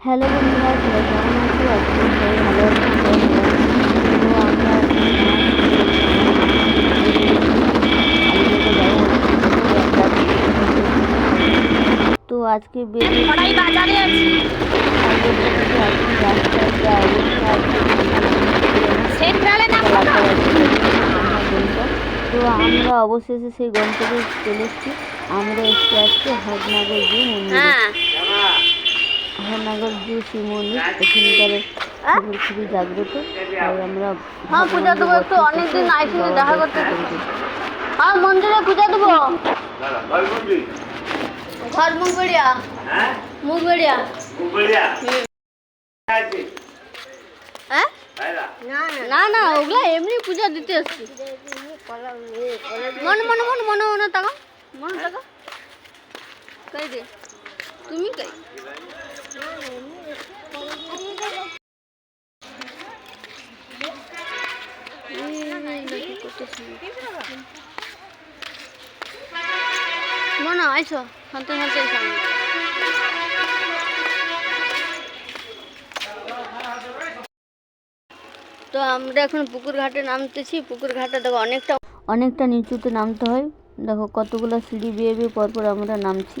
Hello বন্ধুরা সবাই কেমন আছো? আজকে সবাই ভালো আছো আমরা তো আজকে বেরিয়ে বাজারে আছি। তো আমরা অবশেষে সেই গন্তব্যে চলে এসেছি। আমরা এসে আজকে হরনগর জু মন্দির। হ্যাঁ হরনগর জু শিব মন্দির এখানকার খুবই জাগ্রত। তাই আমরা হ্যাঁ, পূজা দেবো একটু, অনেকদিন আইসিনি, দেখা করতে। হ্যাঁ মন্দিরে পূজা দেবো। ঘর মুখ বেড়িয়া মুখ বেড়িয়া হ্যাঁ? না না। ওগুলা এমনি পূজা দিতে আসছি। মনে মনে মনে মনে মনে তাকা মনে তাকা কই দে তুমি কই মনে আইসো হাতে হাতে সামনে তো আমরা এখন পুকুর ঘাটে নামতেছি, পুকুর ঘাটে দেখো অনেকটা অনেকটা নিচুতে নামতে হয়। দেখো কতগুলো সিঁড়ি বিয়ে বেয়ে পরপর আমরা নামছি।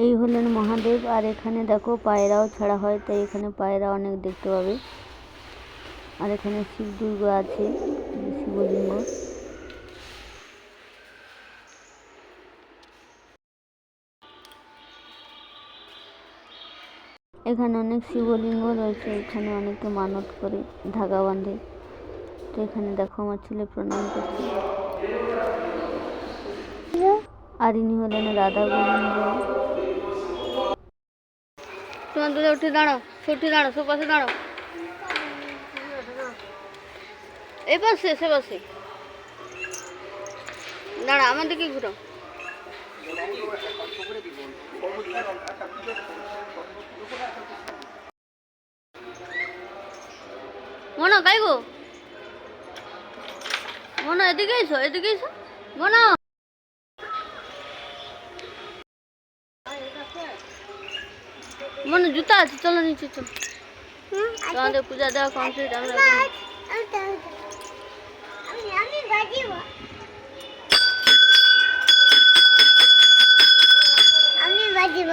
এই হলেন মহাদেব, আর এখানে দেখো পায়রাও ছাড়া হয়, তাই এখানে পায়রা অনেক দেখতে পাবে। আর এখানে শিব দুর্গ আছে, শিবলিঙ্গ। এখানে অনেক শিবলিঙ্গ রয়েছে, এখানে অনেকে মানত করে ধাগা বাঁধে। তো এখানে দেখো আমার ছেলে প্রণাম করছে। আর ইনি হলেন রাধা গোবিন্দ। তোমার দূরে উঠে দাঁড়াও উঠে দাঁড়াও, সে পাশে দাঁড়াও। এই পাশে, সে পাশে। দাঁড়া, আমার দিকে ঘুরো মনো কাই গো মনো, এদিকে এসো এদিকে এসো। মনো মনে জুতা আছে চলো নিচে চলো। তোমাদের পূজা দেওয়া কমপ্লিট আমরা আমি বাজিব।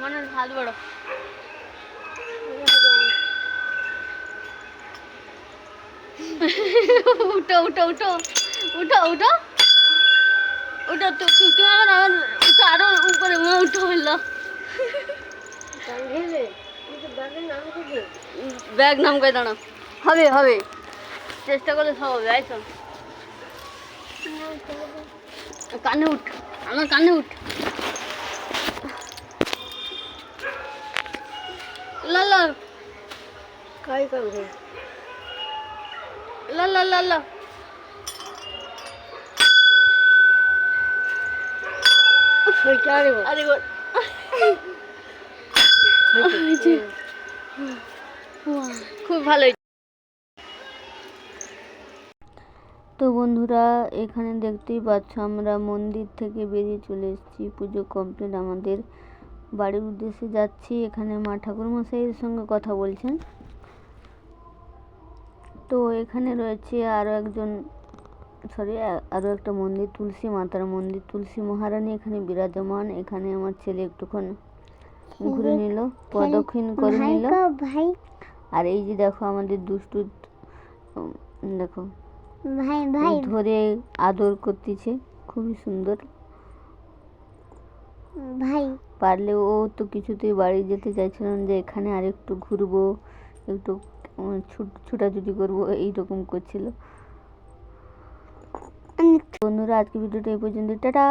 মনে হাত বড় উঠো উঠো উঠো। উঠো উঠো। উঠো তুমি আমার আমার উঠো আরও উপরে, উঠো হইল ব্যাগ নাম করে দাঁড়াও। হবে হবে। চেষ্টা করলে সব হবে আইসো কানে উঠ, আমার কানে উঠ। লা লা কাই করবে লা লা লা লা। আরে আরে খুব ভালো তো বন্ধুরা এখানে দেখতেই পাচ্ছ আমরা মন্দির থেকে বেরিয়ে চলে এসেছি। পুজো কমপ্লিট আমাদের বাড়ির উদ্দেশ্যে যাচ্ছি। এখানে মা ঠাকুরমশাইয়ের সঙ্গে কথা বলছেন। তো এখানে রয়েছে আরও একজন সরি আরও একটা মন্দির তুলসী মাতার মন্দির তুলসী মহারানী এখানে বিরাজমান। এখানে আমার ছেলে একটুক্ষণ ঘুরে নিল প্রদক্ষিণ করে নিল। আর এই যে দেখো আমাদের দুষ্টু দেখো। ভাই ভাই। ধরে আদর করতেছে খুবই সুন্দর। ভাই। পারলে ও তো কিছুতেই বাড়ি যেতে চাইছিল না যে এখানে আর একটু ঘুরবো একটু ছুটাছুটি করব এইরকম করছিল। বন্ধুরা আজকে ভিডিওটা এই পর্যন্ত টাটা!